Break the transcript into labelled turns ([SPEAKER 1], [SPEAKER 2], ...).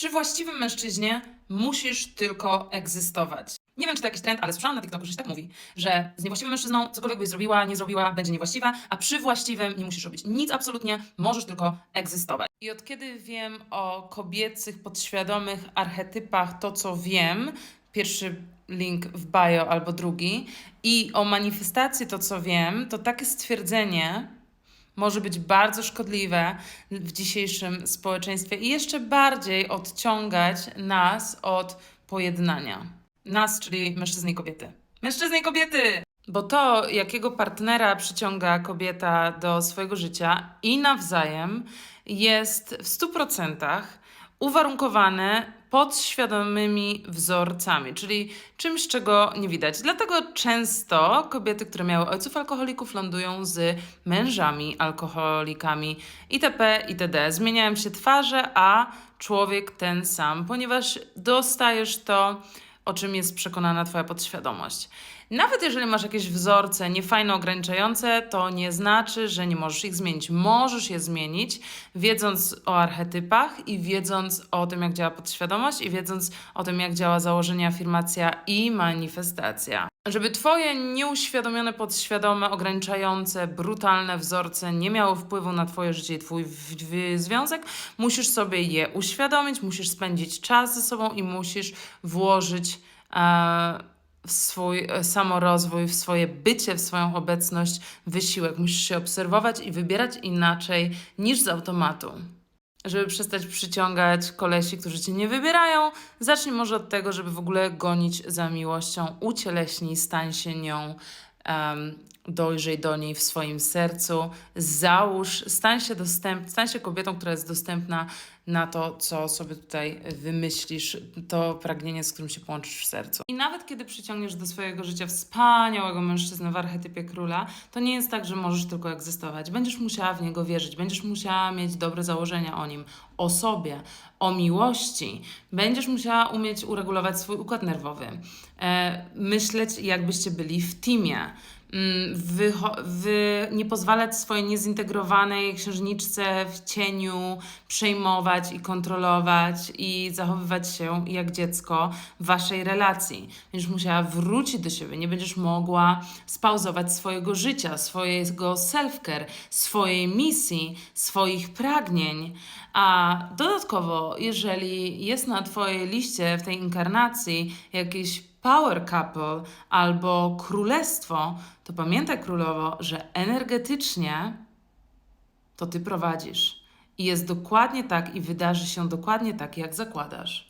[SPEAKER 1] Przy właściwym mężczyźnie musisz tylko egzystować. Nie wiem, czy to jakiś trend, ale słyszałam na TikToku, że się tak mówi, że z niewłaściwym mężczyzną cokolwiek byś zrobiła, nie zrobiła, będzie niewłaściwa, a przy właściwym nie musisz robić nic absolutnie, możesz tylko egzystować. I od kiedy wiem o kobiecych, podświadomych archetypach to, co wiem, pierwszy link w bio albo drugi, i o manifestacji to, co wiem, to takie stwierdzenie może być bardzo szkodliwe w dzisiejszym społeczeństwie i jeszcze bardziej odciągać nas od pojednania. Nas, czyli mężczyzny i kobiety. Mężczyzny i kobiety! Bo to, jakiego partnera przyciąga kobieta do swojego życia i nawzajem, jest w 100% uwarunkowane podświadomymi wzorcami, czyli czymś, czego nie widać. Dlatego często kobiety, które miały ojców alkoholików, lądują z mężami alkoholikami itp. itd. Zmieniają się twarze, a człowiek ten sam, ponieważ dostajesz to, o czym jest przekonana Twoja podświadomość. Nawet jeżeli masz jakieś wzorce niefajne, ograniczające, to nie znaczy, że nie możesz ich zmienić. Możesz je zmienić, wiedząc o archetypach i wiedząc o tym, jak działa podświadomość i wiedząc o tym, jak działa założenie, afirmacja i manifestacja. Żeby Twoje nieuświadomione, podświadome, ograniczające, brutalne wzorce nie miały wpływu na Twoje życie i Twój w- w- związek, musisz sobie je uświadomić, musisz spędzić czas ze sobą i musisz włożyć e, w swój e, samorozwój, w swoje bycie, w swoją obecność, wysiłek. Musisz się obserwować i wybierać inaczej niż z automatu. Żeby przestać przyciągać kolesi, którzy cię nie wybierają, zacznij może od tego, żeby w ogóle gonić za miłością. Ucieleśnij, stań się nią, um, dojrzyj do niej w swoim sercu, załóż, stań się, dostęp, stań się kobietą, która jest dostępna na to, co sobie tutaj wymyślisz, to pragnienie, z którym się połączysz w sercu. I nawet kiedy przyciągniesz do swojego życia wspaniałego mężczyznę w archetypie króla, to nie jest tak, że możesz tylko egzystować. Będziesz musiała w niego wierzyć, będziesz musiała mieć dobre założenia o nim, o sobie, o miłości. Będziesz musiała umieć uregulować swój układ nerwowy, e, myśleć, jakbyście byli w teamie. Mm, wycho- wy, nie pozwalać swojej niezintegrowanej księżniczce w cieniu przejmować i kontrolować i zachowywać się jak dziecko w waszej relacji. Będziesz musiała wrócić do siebie, nie będziesz mogła spauzować swojego życia, swojego self-care, swojej misji, swoich pragnień. A dodatkowo, jeżeli jest na twojej liście w tej inkarnacji jakiś power couple albo królestwo, to pamiętaj królowo, że energetycznie to ty prowadzisz. I jest dokładnie tak i wydarzy się dokładnie tak, jak zakładasz.